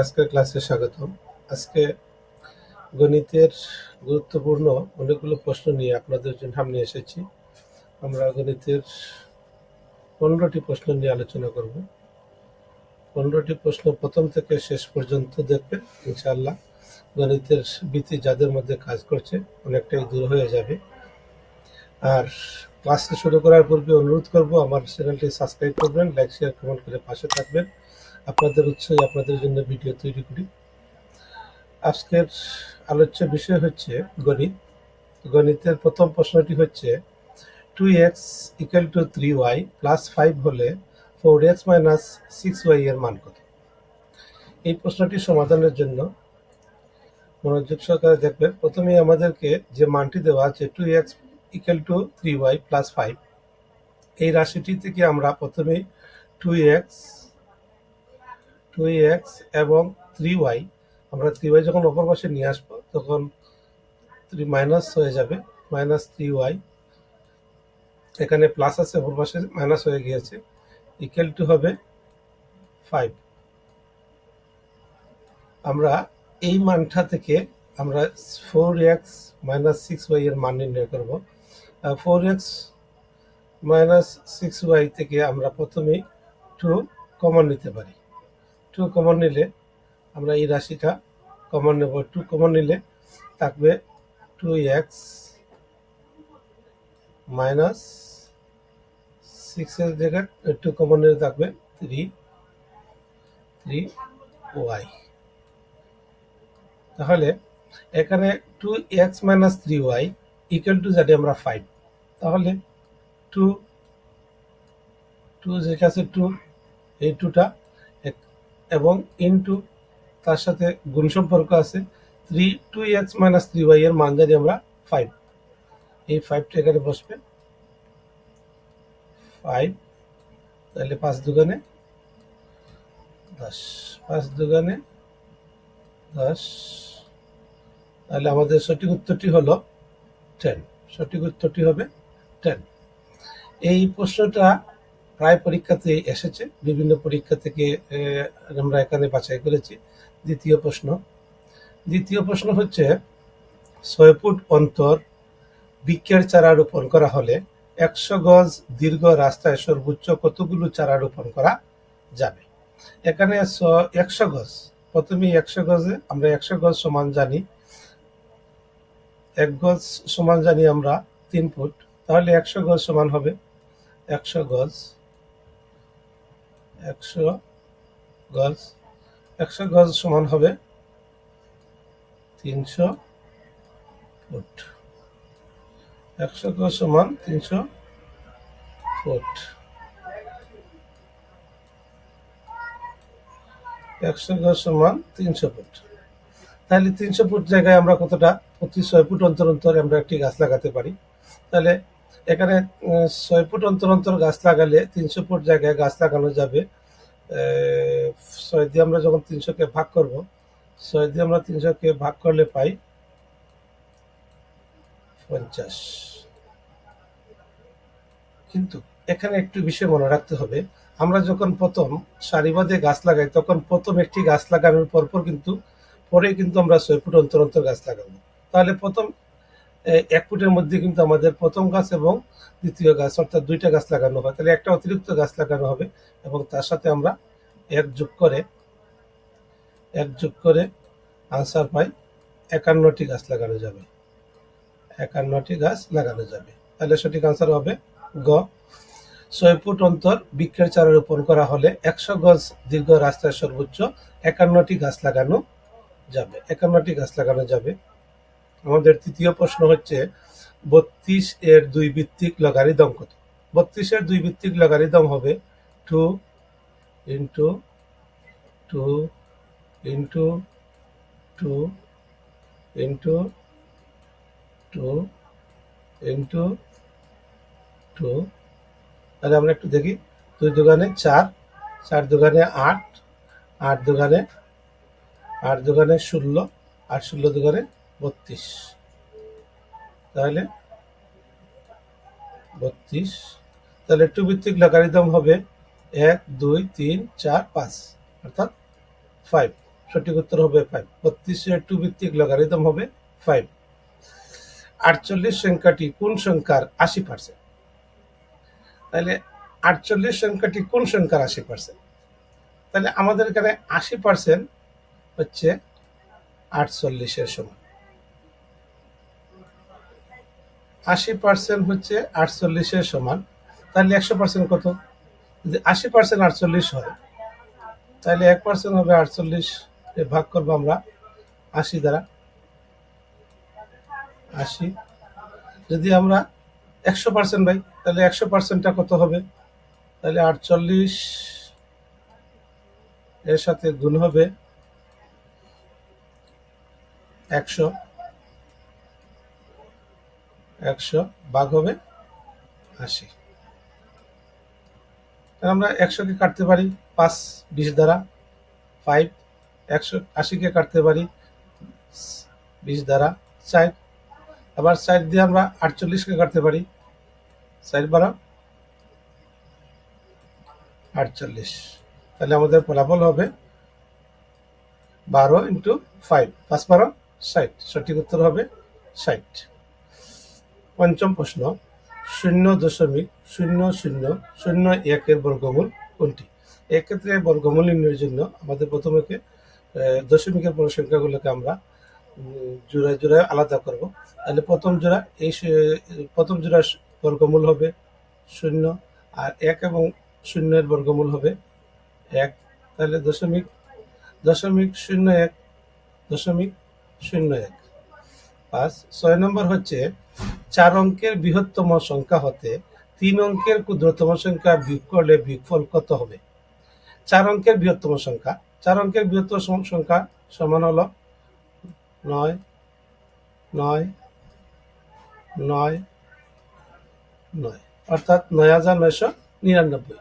আজকের ক্লাসে স্বাগতম। আজকে গণিতের গুরুত্বপূর্ণ অনেকগুলো প্রশ্ন নিয়ে আপনাদের জন্য সামনে এসেছি। আমরা গণিতের পনেরোটি প্রশ্ন নিয়ে আলোচনা করব। পনেরোটি প্রশ্ন প্রথম থেকে শেষ পর্যন্ত দেখবেন, ইনশাআল্লাহ। গণিতের ভীতি যাদের মধ্যে কাজ করছে অনেকটাই দূর হয়ে যাবে। আর ক্লাসে শুরু করার পূর্বে অনুরোধ করব, আমার চ্যানেলটি সাবস্ক্রাইব করবেন, লাইক, শেয়ার, কমেন্ট করে পাশে থাকবেন। আপনাদের উৎসাহে আপনাদের জন্য ভিডিও তৈরি করি। আজকের আলোচ্য বিষয় হচ্ছে গণিত। গণিতের প্রথম প্রশ্নটি হচ্ছে two x equal to three y plus five হলে four x minus six y এর মান কত? এই প্রশ্নটি সমাধানের জন্য মনোযোগ সহকারে দেখবেন। প্রথমেই আমাদেরকে যে মানটি দেওয়া আছে two x equal to three y plus five এই রাশিটি থেকে আমরা প্রথমেই টু এক্স টু এক্স এবং থ্রি ওয়াই আমরা থ্রি ওয়াই যখন অপর পাশে নিয়ে আসব, তখন থ্রি মাইনাস হয়ে যাবে মাইনাস থ্রি ওয়াই এখানে প্লাস আছে অপর পাশে মাইনাস হয়ে গিয়েছে ইকুয়াল টু হবে ফাইভ আমরা এই মানটা থেকে আমরা four x minus six y এর মান নির্ণয় করব। Four x minus six y থেকে আমরা প্রথমে টু কমন নিতে পারি। টু কমন নিলে আমরা এই রাশিটা কমন নেব। টু কমন নিলে থাকবে টু এক্স মাইনাস সিক্সের জায়গায় টু কমন নিলে থাকবে থ্রি থ্রি ওয়াই তাহলে এখানে two x minus three y equal to জানি আমরা ফাইভ তাহলে টু টু যে কাছে টু এই টুটা এবং ইনটু তার সাথে গুণ সম্পর্ক আছে three two x minus three y এর মান জানি আমরা ফাইভ এই ফাইভটা এখানে বসবে। ফাইভ তাহলে পাঁচ দুগানে দশ, পাঁচ দুগানে দশ, তাহলে আমাদের সঠিক উত্তরটি হলো টেন সঠিক উত্তরটি হবে টেন এই প্রশ্নটা প্রায় পরীক্ষাতে এসেছে। বিভিন্ন পরীক্ষা থেকে আমরা এখানে বাছাই করেছি। দ্বিতীয় প্রশ্ন। দ্বিতীয় প্রশ্ন হচ্ছে, ছয় ফুট অন্তর বৃক্ষের চারা রোপণ করা হলে একশো গজ দীর্ঘ রাস্তায় সর্বোচ্চ কতগুলো চারা রোপণ করা যাবে? এখানে একশো গজ। প্রথমে একশো গজে আমরা একশো গজ সমান জানি। এক গজ সমান জানি আমরা তিন ফুট। তাহলে একশো গজ সমান হবে। একশো গজ একশো গজ একশো গজ সমান হবে তিনশো ফুট। একশো গজ সমান তিনশো ফুট। একশো গজ সমান তিনশো ফুট। তাহলে তিনশো ফুট জায়গায় আমরা কতটা? প্রতি ছয় ফুট অন্তর অন্তর আমরা একটি গাছ লাগাতে পারি। তাহলে এখানে ছয় ফুট অন্তর অন্তর গাছ লাগালে তিনশো ফুট জায়গায় গাছ লাগানো যাবে। ছয় দিয়ে আমরা যখন তিনশোকে ভাগ করব, ছয় দিয়ে আমরা তিনশোকে ভাগ করলে পাই পঞ্চাশ। কিন্তু এখানে একটু বিষয় মনে রাখতে হবে, আমরা যখন প্রথম সারিবাদে গাছ লাগাই, তখন প্রথম একটি গাছ লাগানোর পরপর কিন্তু পরে কিন্তু আমরা ছয় ফুট অন্তর অন্তর গাছ লাগাবো। তাহলে প্রথম এক ফুটের মধ্যে কিন্তু আমাদের প্রথম গাছ এবং দ্বিতীয় গাছ, অর্থাৎ দুইটা গাছ লাগানো হয়। তাহলে একটা অতিরিক্ত গাছ লাগানো হবে এবং তার সাথে আমরা এক যোগ করে, এক যোগ করে আনসার পাই একান্নটি গাছ লাগানো যাবে। একান্নটি গাছ লাগানো যাবে। তাহলে সঠিক আনসার হবে গ। ছয় ফুট অন্তর বৃক্ষের চারা রোপণ করা হলে একশো গজ দীর্ঘ রাস্তায় সর্বোচ্চ একান্নটি গাছ লাগানো যাবে। একান্নটি গাছ লাগানো যাবে। আমাদের তৃতীয় প্রশ্ন হচ্ছে, বত্রিশ এর দুই ভিত্তিক লগারিদম কত? বত্রিশের দুই ভিত্তিক লগারিদম হবে two into two into two into two into two. তাহলে আমরা একটু দেখি, দুই দোকানে চার চার দোকানে আট আট দোকানে আট দোকানে ষোলো আট ষোলো দোকানে বত্রিশ। তাহলে? বত্রিশ। তাহলে টু ভিত্তিক লগারিদম হবে এক, দুই, তিন, চার, পাঁচ, অর্থাৎ ফাইভ সঠিক উত্তর হবে ফাইভ বত্রিশের টু ভিত্তিক লগারিদম হবে ফাইভ আটচল্লিশ সংখ্যাটি কোন সংখ্যার? আশি পার্সেন্ট তাহলে আটচল্লিশ সংখ্যাটি কোন সংখ্যার আশি পার্সেন্ট তাহলে আমাদের এখানে আশি পার্সেন্ট হচ্ছে আটচল্লিশের সমান। আশি পার্সেন্ট হচ্ছে আটচল্লিশের সমান। তাহলে একশো পার্সেন্ট কত? যদি আশি পার্সেন্ট আটচল্লিশ হয়, তাহলে এক পার্সেন্ট হবে আটচল্লিশ ভাগ করব আমরা আশি দ্বারা। আশি। যদি আমরা একশো পার্সেন্ট পাই, তাহলে একশো পার্সেন্টটা কত হবে? তাহলে আটচল্লিশ এর সাথে গুণ হবে একশো। একশো ভাগ হবে আশি। তাহলে আমরা একশোকে কাটতে পারি, পাঁচ বিশ দ্বারা ফাইভ একশো আশিকে কাটতে পারি, বিশ দ্বারা চার। আবার চার দিয়ে আমরা আটচল্লিশকে কাটতে পারি, চার বারো, আটচল্লিশ। তাহলে আমাদের ফলাফল হবে বারো ইন্টু ফাইভ পাঁচ বারো, ষাট। সঠিক উত্তর হবে ষাট। পঞ্চম প্রশ্ন, শূন্য দশমিক শূন্য শূন্য শূন্য একের বর্গমূল কোনটি? এক্ষেত্রে বর্গমূল নির্ণয়ের জন্য আমাদের প্রথমে দশমিকের পর সংখ্যাগুলোকে আমরা জোড়ায় জোড়ায় আলাদা করব। তাহলে প্রথম জোড়া, এই প্রথম জোড়া বর্গমূল হবে শূন্য আর এক এবং শূন্যের বর্গমূল হবে এক। তাহলে দশমিক দশমিক শূন্য এক, দশমিক শূন্য এক। পাঁচ, ছয় নম্বর হচ্ছে চার অঙ্কের বৃহত্তম সংখ্যা হতে তিন অঙ্কের ক্ষুদ্রতম সংখ্যা বিয়োগ করলে বিয়োগফল কত হবে? চার অঙ্কের বৃহত্তম সংখ্যা। চার অঙ্কের বৃহত্তম সংখ্যা সমান হলো নয় নয় নয় নয়। অর্থাৎ নয় হাজার নয়শো নিরানব্বই।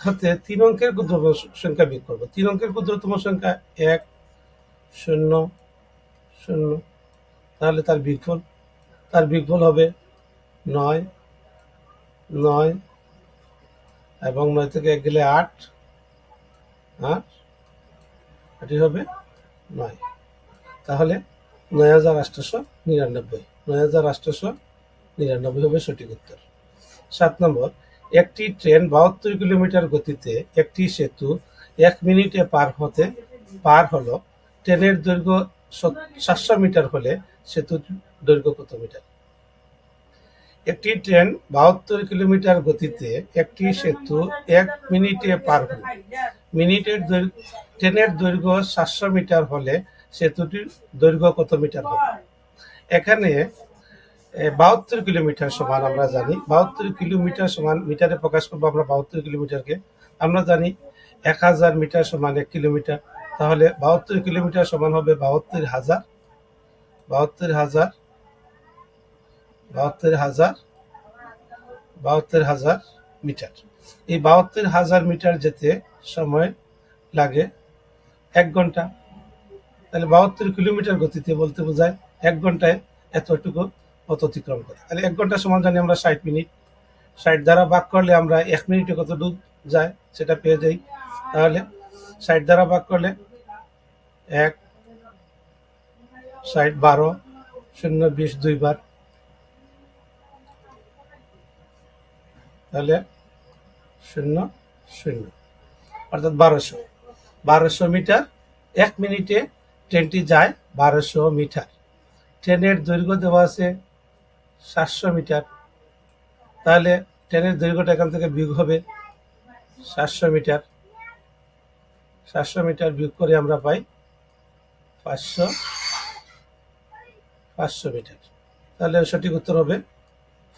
তাতে তিন অঙ্কের ক্ষুদ্রতম সংখ্যা বিয়োগ করব। তিন অঙ্কের ক্ষুদ্রতম সংখ্যা এক, শূন্য শূন্য। তাহলে তার বিয়োগফল তার বিয়োগফল হবে নয় নয় এবং নয় থেকে এক গেলে আট আট এটি হবে নয়। তাহলে নয় হাজার আটশোশো নিরানব্বই, নয় হাজার আটশোশো নিরানব্বই হবে সঠিক উত্তর। সাত নম্বর, একটি ট্রেন বাহাত্তর কিলোমিটার গতিতে একটি সেতু এক মিনিটে পার হতে, পার হলো, ট্রেনের দৈর্ঘ্য সাতশো মিটার হলে সেতুর দৈর্ঘ্য কত মিটার? একটি ট্রেন বাহাত্তর কিলোমিটার গতিতে একটি সেতু এক মিনিটে পার হলো। মিনিটের ট্রেনের দৈর্ঘ্য সাতশো মিটার হলে সেতুটির দৈর্ঘ্য কত মিটার হবে? এখানে বাহাত্তর কিলোমিটার সমান আমরা জানি। বাহাত্তর কিলোমিটার সমান, মিটারে প্রকাশ করব আমরা বাহাত্তর কিলোমিটারকে। আমরা জানি এক হাজার মিটার সমান এক কিলোমিটার। তাহলে বাহাত্তর কিলোমিটার সমান হবে বাহাত্তর হাজার। বাহাত্তর হাজার বাহাত্তর হাজার বাহাত্তর হাজার মিটার। এই বাহাত্তর হাজার মিটার যেতে সময় লাগে এক ঘণ্টা। তাহলে বাহাত্তর কিলোমিটার গতিতে বলতে বোঝায় এক ঘন্টায় এতটুকু পথ অতিক্রম করে তাহলে এক ঘণ্টা সমান জানি আমরা ষাট মিনিট। ষাট দ্বারা ভাগ করলে আমরা এক মিনিটে কত দূর যায় সেটা পেয়ে যাই। তাহলে ষাট দ্বারা ভাগ করলে এক ষাট বারো, শূন্য বিশ দুইবার। তাহলে শূন্য শূন্য। অর্থাৎ বারোশো। বারোশো মিটার, এক মিনিটে ট্রেনটি যায় বারোশো মিটার। ট্রেনের দৈর্ঘ্য দেওয়া আছে সাতশো মিটার। তাহলে ট্রেনের দৈর্ঘ্যটা এখান থেকে বিয়োগ হবে সাতশো মিটার। সাতশো মিটার বিয়োগ করে আমরা পাই পাঁচশো। পাঁচশো মিটার। তাহলে সঠিক উত্তর হবে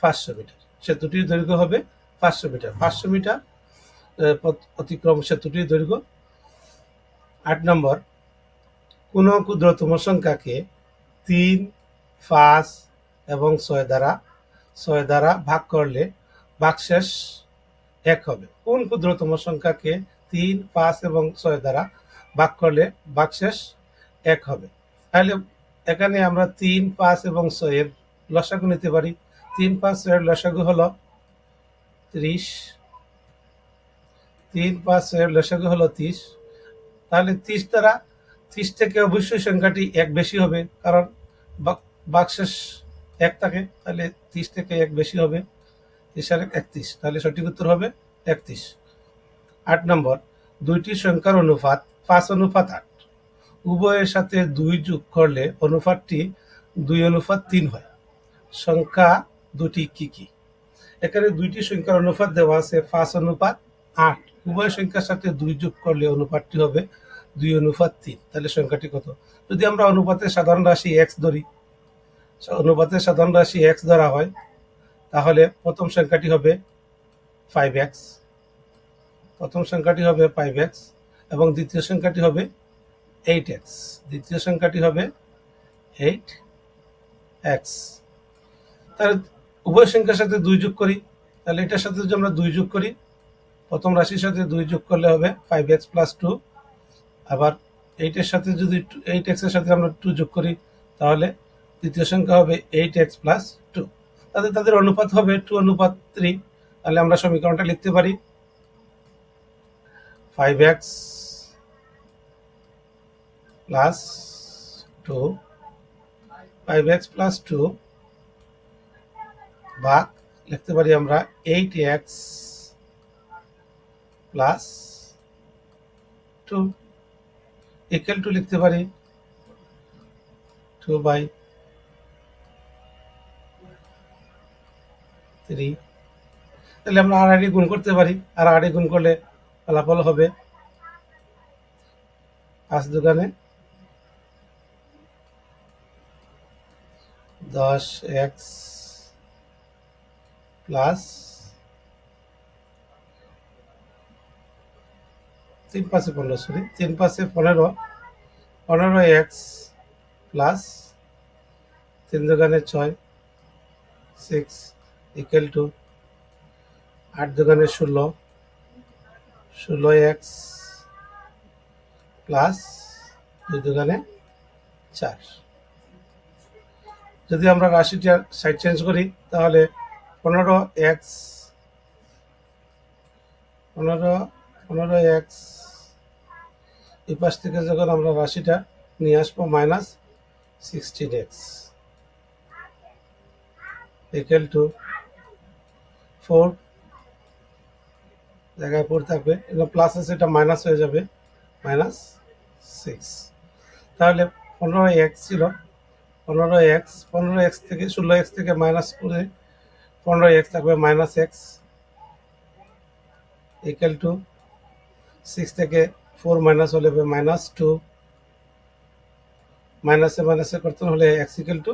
পাঁচশো মিটার। সেতুটির দৈর্ঘ্য হবে পাঁচশো মিটার। পাঁচশো মিটার অতিক্রম সেতুটির দৈর্ঘ্য। আট নম্বর, কোন ক্ষুদ্রতম সংখ্যাকে তিন, পাঁচ এবং ছয় দ্বারা ছয় দ্বারা ভাগ করলে ভাগশেষ এক হবে। কোন ক্ষুদ্রতম সংখ্যাকে তিন, পাঁচ এবং ছয় দ্বারা ভাগ করলে ভাগশেষ এক হবে? তাহলে এখানে আমরা তিন, পাঁচ এবং ছয়ের লসাগু নিতে পারি। তিন, পাঁচ, ছয়ের লসাগু হলো ত্রিশ। তিন, পাঁচ, ছয়ের লসাগু হলো ত্রিশ। তাহলে ত্রিশ দ্বারা ত্রিশ থেকে অবশ্যই সংখ্যাটি এক বেশি হবে, কারণ বাক- বাকশেষ এক থাকে, তাহলে ত্রিশ থেকে এক বেশি হবে। ত্রিশ একত্রিশ, তাহলে সঠিক উত্তর হবে একত্রিশ। আট নম্বর, দুইটি সংখ্যার অনুপাত পাঁচ অনুপাত আট। উভয়ের সাথে দুই যোগ করলে অনুপাতটি দুই অনুপাত তিন হয়। সংখ্যা দুটি কি কি? এখানে দুইটি সংখ্যার অনুপাত দেওয়া আছে, পাঁচ অনুপাত আট। উভয় সংখ্যার সাথে দুই যোগ করলে অনুপাতটি হবে দুই অনুপাত তিন। তাহলে সংখ্যাটি কত? যদি আমরা অনুপাতের সাধারণ রাশি এক্স ধরি অনুপাতের সাধারণ রাশি এক্স ধরা হয়, তাহলে প্রথম সংখ্যাটি হবে ফাইভ এক্স প্রথম সংখ্যাটি হবে ফাইভ এক্স এবং দ্বিতীয় সংখ্যাটি হবে এইট এক্স দ্বিতীয় সংখ্যাটি হবে এইট এক্স তাহলে উভয় সংখ্যার সাথে দুই যোগ করি, তাহলে এটার সাথে যদি আমরা দুই যোগ করি, প্রথম রাশির সাথে দুই যোগ করলে হবে ফাইভ এক্স প্লাস টু আবার এইটের সাথে যদি এইট এক্সের সাথে আমরা টু যোগ করি, তাহলে দ্বিতীয় সংখ্যা হবে এইট এক্স প্লাস টু তাদের তাদের অনুপাত হবে টু অনুপাত থ্রি তাহলে আমরা সমীকরণটা লিখতে পারি। Five x plus two five x plus two ভাগ, লিখতে পারি আমরা eight x plus two equal to লিখতে পারি টু বাই থ্রি তাহলে আমরা আর আড়ি গুণ করতে পারি, আর আড়ি গুণ করলে ফলাফল হবে পাঁচ দোকানে দশ এক্স প্লাস তিন পাশে পনেরো সরি তিন পাশে পনেরো পনেরো এক্স প্লাস তিন দোকানে ছয় সিক্স ইকুয়াল টু আট দোকানে ষোলো ষোলো এক্স প্লাস দুই দোকানে চার। যদি আমরা রাশিটার সাইড চেঞ্জ করি, তাহলে পনেরো এক্স পনেরো পনেরো এক্স এই পাশ থেকে যখন আমরা রাশিটা নিয়ে আসব minus sixteen x equal to four জায়গায় ফোর থাকবে এটা প্লাস আছে এটা মাইনাস হয়ে যাবে মাইনাস সিক্স তাহলে পনেরো এক্স ছিল পনেরো এক্স পনেরো এক্স থেকে, ষোলো এক্স থেকে মাইনাস করে পনেরো এক্স থাকবে minus x equal to six থেকে ফোর মাইনাস হলে হবে মাইনাস টু মাইনাসে মাইনাসে করতে হলে x equal to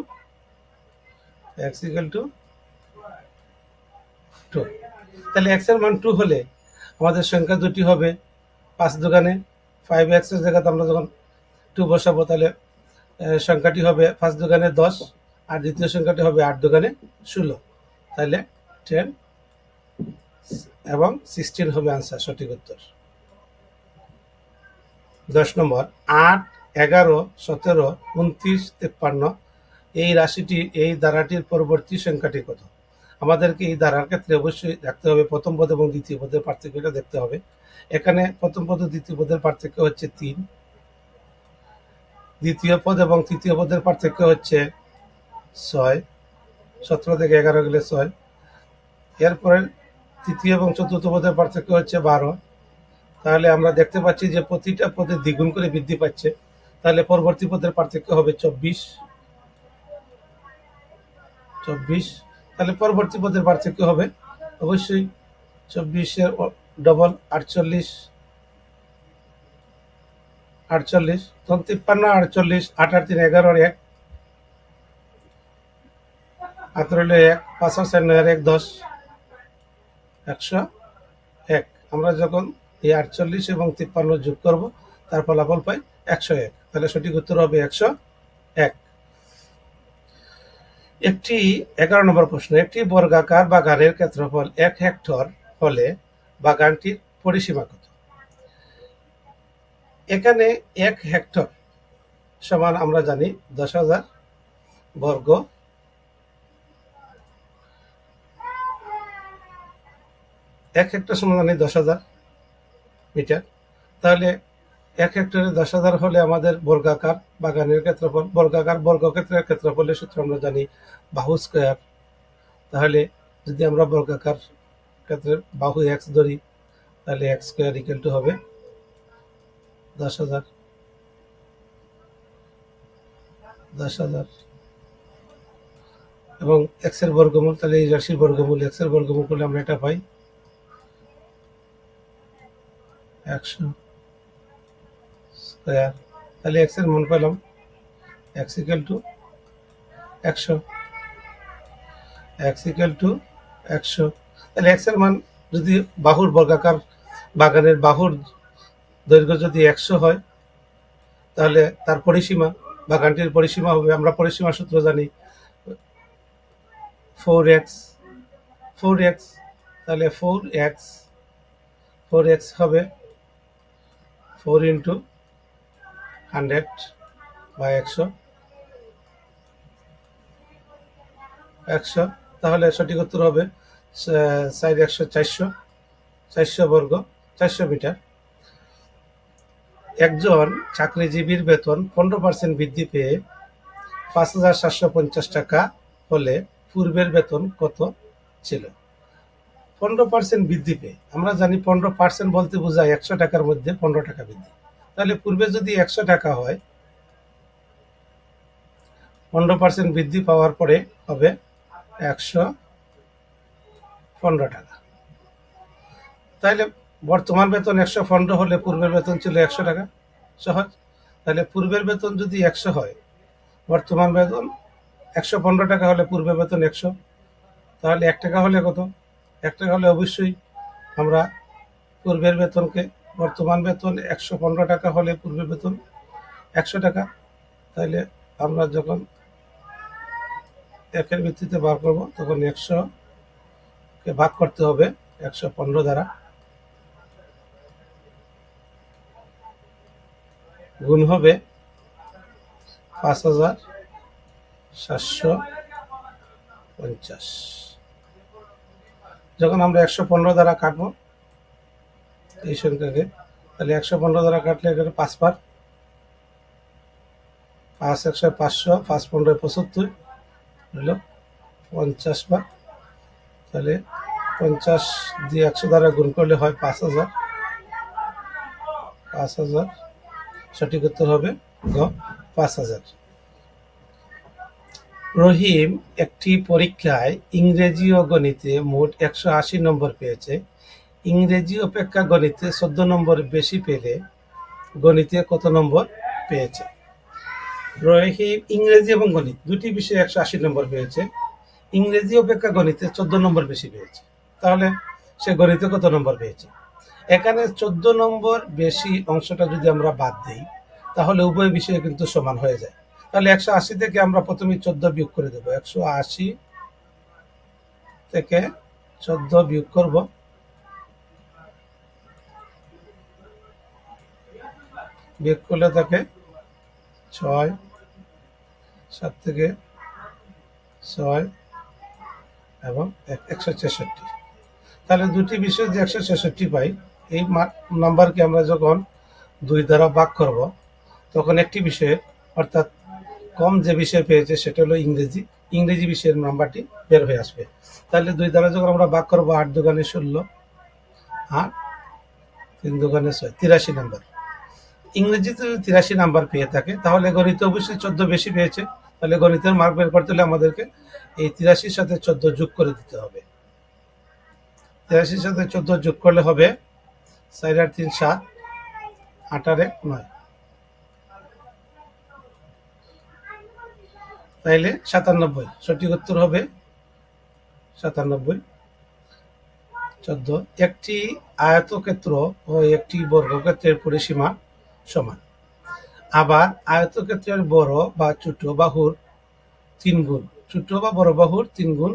x equal to two তাহলে এক্সের মান টু হলে আমাদের সংখ্যা দুটি হবে। পাঁচ দোকানে ফাইভ এক্সের জায়গাতে আমরা যখন টু বসাবো তাহলে সংখ্যাটি হবে পাঁচ দোকানে দশ, আর দ্বিতীয় সংখ্যাটি হবে আট দোকানে ষোলো। তাহলে টেন এবং সিক্সটিন হবে আনসার সঠিক উত্তর। দশ নম্বর, আট, এগারো, সতেরো, উনত্রিশ, তেপ্পান্ন, এই রাশিটি, এই ধারাটির পরবর্তী সংখ্যাটি কত? আমাদেরকে এই ধারার ক্ষেত্রে অবশ্যই দেখতে হবে, প্রথম পদ এবং দ্বিতীয় পদের পার্থক্যটা দেখতে হবে। এখানে প্রথম পদ, দ্বিতীয় পদের পার্থক্য হচ্ছে তিন। দ্বিতীয় পদ এবং তৃতীয় পদের পার্থক্য হচ্ছে ছয়। সতেরো থেকে এগারো গেলে ছয়। এরপরে তৃতীয় এবং চতুর্থ পদের পার্থক্য হচ্ছে বারো। তাহলে আমরা দেখতে পাচ্ছি যে প্রতিটা পদে দ্বিগুণ করে বৃদ্ধি পাচ্ছে। তাহলে পরবর্তী পদের পার্থক্য হবে চব্বিশ। চব্বিশ। তাহলে পরবর্তী পদের পার্থক্য হবে অবশ্যই চব্বিশের ডবল আটচল্লিশ। আটচল্লিশ, তখন তিপ্পান্ন, আটচল্লিশ, আট আট তিন এগারোর এক। আঠারো এক, পাঁচ আর চার এক, দশ। একশো এক। আমরা যখন এই আটচল্লিশ এবং তিপ্পান্ন যোগ করব, তার ফলাফল পাই একশো এক। তাহলে সঠিক উত্তর হবে একশো এক। একটি এগারো নম্বর প্রশ্ন, একটি বর্গাকার বাগানের ক্ষেত্রফল এক হেক্টর হলে বাগানটির পরিসীমা কত? এখানে এক হেক্টর সমান আমরা জানি দশ হাজার বর্গ। এক হেক্টর সমান জানি দশ হাজার মিটার। তাহলে এক হেক্টরে দশ হাজার হলে আমাদের বর্গাকার বাগানের ক্ষেত্রফল, বর্গাকার বর্গক্ষেত্রের ক্ষেত্রফলের সূত্র আমরা জানি বাহু স্কোয়ার তাহলে যদি আমরা বর্গাকার ক্ষেত্রে বাহু এক্স ধরি, তাহলে এক্স স্কোয়ার ইকুয়াল টু হবে দশ হাজার। দশ হাজার। এবং এক্সের বর্গমূল, তাহলে এই রাশির বর্গমূল এক্সের বর্গমূল করলে আমরা এটা পাই। একশো স্কোয়ার। তাহলে এক্সের মান পেলাম। এক্স ইকুয়াল টু একশো। এক্স ইকুয়াল টু একশো। তাহলে এক্সের মান যদি বাহুর বর্গাকার বাগানের বাহুর দৈর্ঘ্য যদি একশো হয়, তাহলে তার পরিসীমা বাগানটির পরিসীমা হবে, আমরা পরিসীমা সূত্র জানি ফোর এক্স ফোর এক্স তাহলে ফোর এক্স ফোর এক্স হবে ফোর ইন্টু হান্ড্রেড বা একশো একশো, তাহলে সঠিক উত্তর হবে সাইড একশো, চারশো চারশো বর্গ, চারশো মিটার। একজন চাকরিজীবীর বেতন পনেরো পার্সেন্ট বৃদ্ধি পেয়ে পাঁচ হাজার সাতশো পঞ্চাশ টাকা হলে পূর্বের বেতন কত ছিল? পনেরো পার্সেন্ট বৃদ্ধি পেয়ে। আমরা জানি পনেরো পার্সেন্ট বলতে বোঝায় একশো টাকার মধ্যে পনেরো টাকা বৃদ্ধি। তাহলে পূর্বে যদি একশো টাকা হয়, পনেরো পার্সেন্ট বৃদ্ধি পাওয়ার পরে হবে একশো পনেরো টাকা। তাহলে বর্তমান বেতন একশো পনেরো হলে পূর্বের বেতন ছিল একশো টাকা, সহজ। তাহলে পূর্বের বেতন যদি একশো হয়, বর্তমান বেতন একশো পনেরো টাকা হলে পূর্বের বেতন একশো। তাহলে এক টাকা হলে কত? এক টাকা হলে অবশ্যই আমরা পূর্বের বেতনকে, বর্তমান বেতন একশো পনেরো টাকা হলে পূর্বের বেতন একশো টাকা। তাহলে আমরা যখন একের ভিত্তিতে বার করব, তখন একশোকে ভাগ করতে হবে, একশো পনেরো দ্বারা। গুণ হবে পাঁচ হাজার সাতশো পঞ্চাশ। যখন আমরা একশো পনেরো দ্বারা কাটবো এই সংখ্যাকে, তাহলে একশো পনেরো দ্বারা কাটলে এখানে পাঁচ বার। পাঁচ একশো পাঁচশো, পাঁচ পনেরো পঁচাত্তর হলো পঞ্চাশ বার। তাহলে পঞ্চাশ দিয়ে একশো দ্বারা গুণ করলে হয় পাঁচ হাজার। পাঁচ হাজার সঠিক উত্তর হবে পাঁচ হাজার। রহিম একটি পরীক্ষায় ইংরেজি ও গণিতে মোট একশো আশি নম্বর পেয়েছে। ইংরেজি অপেক্ষা গণিতে চোদ্দ নম্বর বেশি পেলে গণিতে কত নম্বর পেয়েছে? রহিম, ইংরেজি এবং গণিত দুটি বিষয়ে একশো আশি নম্বর পেয়েছে। ইংরেজি অপেক্ষা গণিতে চোদ্দ নম্বর বেশি পেয়েছে। তাহলে সে গণিতে কত নম্বর পেয়েছে? এখানে চোদ্দ নম্বর বেশি অংশটা যদি আমরা বাদ দিই, তাহলে উভয় বিষয়ে কিন্তু সমান হয়ে যায়। তাহলে একশো আশি থেকে আমরা প্রথমে চোদ্দ বিয়োগ করে দেবো। একশো আশি থেকে চোদ্দ বিয়োগ করব। বিয়োগ করলে থাকে ছয়, সাত থেকে ছয় এবং এক- একশো ছেষট্টি। তাহলে দুটি বিষয় যে একশো ছেষট্টি পাই, এই নাম্বারকে আমরা যখন দুই দ্বারা ভাগ করব, তখন একটি বিষয়ে, অর্থাৎ কম যে বিষয় পেয়েছে সেটা হলো ইংরেজি ইংরেজি বিষয়ের নাম্বারটি বের হয়ে আসবে। তাহলে দুই দ্বারা যখন আমরা ভাগ করব, আট দোকানে ষোলো, আট তিন দোকানে ছয়, তিরাশি নাম্বার। ইংরেজিতে তিরাশি নাম্বার পেয়ে থাকে, তাহলে গণিত অবশ্যই চোদ্দ বেশি পেয়েছে, তাহলে গণিতের মার্ক বের করতে হলে আমাদেরকে এই তিরাশির সাথে চোদ্দ যোগ করে দিতে হবে। তিরাশির সাথে চোদ্দ যোগ করলে হবে চার আট তিন সাত, আট আর এক নয়। তাইলে সাতানব্বই, সঠিক উত্তর হবে সাতানব্বই। চোদ্দ, একটি আয়তক্ষেত্র ও একটি বর্গক্ষেত্রের পরিসীমা সমান। আবার আয়তক্ষেত্রের বড় বা ছোট বাহুর তিন গুণ, ছোট বা বড় বাহুর তিন গুণ,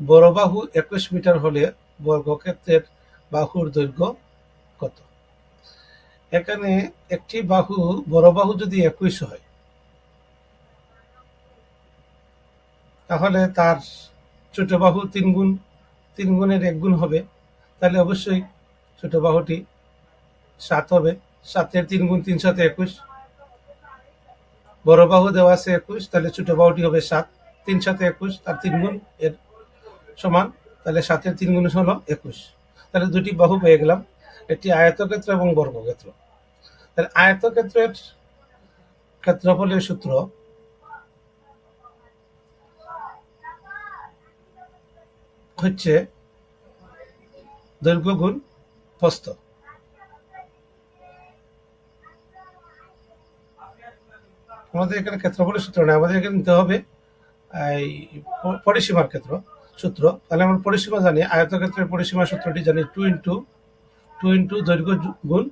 বড় বাহু একুশ মিটার হলে বর্গক্ষেত্রের বাহুর দৈর্ঘ্য কত? এখানে একটি বাহু, বড় বাহু যদি একুশ হয়, তাহলে তার ছোট বাহু তিন গুণ, তিন গুণের এক গুণ হবে। তাহলে অবশ্যই ছোট বাহুটি সাত হবে। সাতের তিন গুণ, তিন সাথে একুশ। বড় বাহু দেওয়া আছে একুশ, তাহলে ছোট বাহুটি হবে সাত। তিন সাথে একুশ, তার তিন গুণ এর সমান। তাহলে সাতের তিন গুণ হলো একুশ। তাহলে দুটি বাহু পেয়ে গেলাম। একটি আয়তক্ষেত্র এবং বর্গক্ষেত্র। তাহলে আয়তক্ষেত্রের ক্ষেত্রফলের সূত্র হচ্ছে দৈর্ঘ্য গুণ প্রস্থ। আমাদের এখানে ক্ষেত্রফলের সূত্র নয় আমাদের এখানে নিতে হবে, এই পরিসীমার ক্ষেত্র। সূত্র। তাহলে আমরা পরিসীমা জানি। আয়তক্ষেত্রের পরিসীমা সূত্রটি জানি টু ইন্টু টু ইন্টু দৈর্ঘ্য গুণ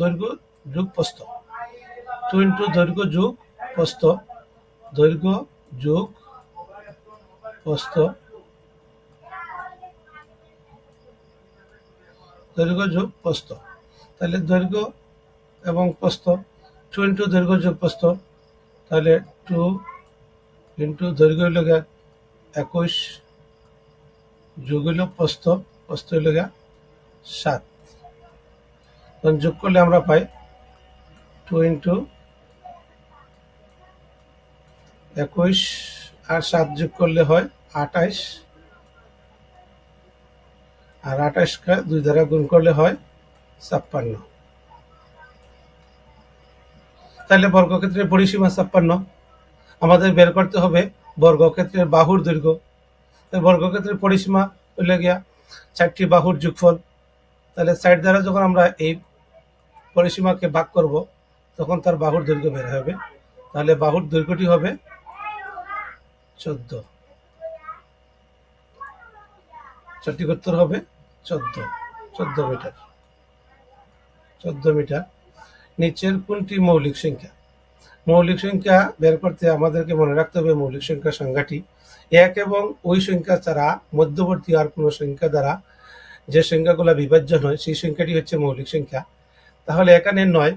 দৈর্ঘ্য যুগ প্রস্থ। টু ইন্টু দৈর্ঘ্য যুগ প্রস্থ, দৈর্ঘ্য যুগ প্রস্থ, দৈর্ঘ্য যোগ প্রস্থ। তাহলে দৈর্ঘ্য এবং প্রস্থ, টু ইন্টু দৈর্ঘ্য যোগ প্রস্থ। তাহলে টু ইন্টু দৈর্ঘ্য গিয়া একুশ যোগ হইল প্রস্থ হইল গিয়া সাত। তখন যোগ করলে আমরা পাই টু ইন্টু একুশ আর সাত যোগ করলে হয় আঠাইশ। আর আঠাশকে দুই দ্বারা গুণ করলে হয় ছাপ্পান্ন। তাহলে বর্গক্ষেত্রের পরিসীমা ছাপ্পান্ন। আমাদের বের করতে হবে বর্গক্ষেত্রের বাহুর দৈর্ঘ্য। বর্গক্ষেত্রের পরিসীমা হইলে গিয়া চারটি বাহুর যোগফল। তাহলে সাইড দ্বারা যখন আমরা এই পরিসীমাকে ভাগ করব, তখন তার বাহুর দৈর্ঘ্য বের হবে। তাহলে বাহুর দৈর্ঘ্যটি হবে চোদ্দ। সঠিক উত্তর হবে চোদ্দ। চোদ্দ মিটার। চোদ্দ মিটার। নিচের কোনটি মৌলিক সংখ্যা? মৌলিক সংখ্যা বের করতে আমাদেরকে মনে রাখতে হবে মৌলিক সংখ্যা সংখ্যাটি এক এবং ওই সংখ্যা ছাড়া মধ্যবর্তী আর কোনো সংখ্যা দ্বারা যে সংখ্যাগুলো বিভাজ্য নয় সেই সংখ্যাটি হচ্ছে মৌলিক সংখ্যা। তাহলে এখানে নয়।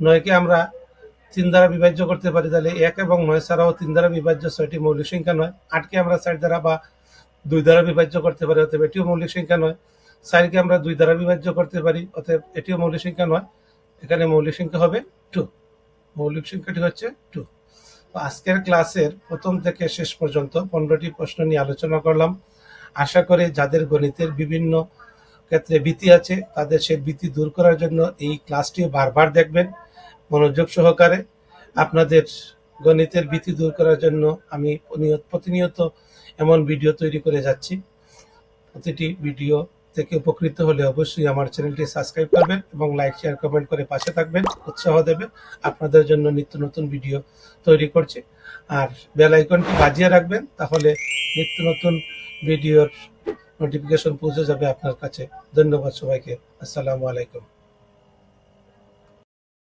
নয়কে আমরা তিন দ্বারা বিভাজ্য করতে পারি, তাহলে এক এবং নয় ছাড়াও তিন দ্বারা বিভাজ্য ছয়টি মৌলিক সংখ্যা নয়। আটকে আমরা চার দ্বারা বা দুই দ্বারা বিভাজ্য করতে পারি, অতএব এটিও মৌলিক সংখ্যা নয়। চারকে আমরা দুই দ্বারা বিভাজ্য করতে পারি, অতএব এটিও মৌলিক সংখ্যা নয়। এখানে মৌলিক সংখ্যা হবে টু। মৌলিক সংখ্যাটি হচ্ছে টু আজকের ক্লাসের প্রথম থেকে শেষ পর্যন্ত পনেরোটি প্রশ্ন নিয়ে আলোচনা করলাম। আশা করি যাদের গণিতের বিভিন্ন ক্ষেত্রে ভীতি আছে, তাদের সেই ভীতি দূর করার জন্য এই ক্লাসটি বারবার দেখবেন, মনোযোগ সহকারে। আপনাদের গণিতের ভীতি দূর করার জন্য আমি প্রতিনিয়ত এমন ভিডিও তৈরি করে যাচ্ছি। প্রতিটি ভিডিও থেকে উপকৃত হলে অবশ্যই আমার চ্যানেলটি সাবস্ক্রাইব করবেন এবং লাইক, শেয়ার, কমেন্ট করে পাশে থাকবেন, উৎসাহ দেবেন। আপনাদের জন্য নিত্য নতুন ভিডিও তৈরি করছে। আর বেল আইকনটি বাজিয়ে রাখবেন, তাহলে নিত্য নতুন ভিডিওর নোটিফিকেশন পৌঁছে যাবে আপনার কাছে। ধন্যবাদ সবাইকে। আসসালামু আলাইকুম।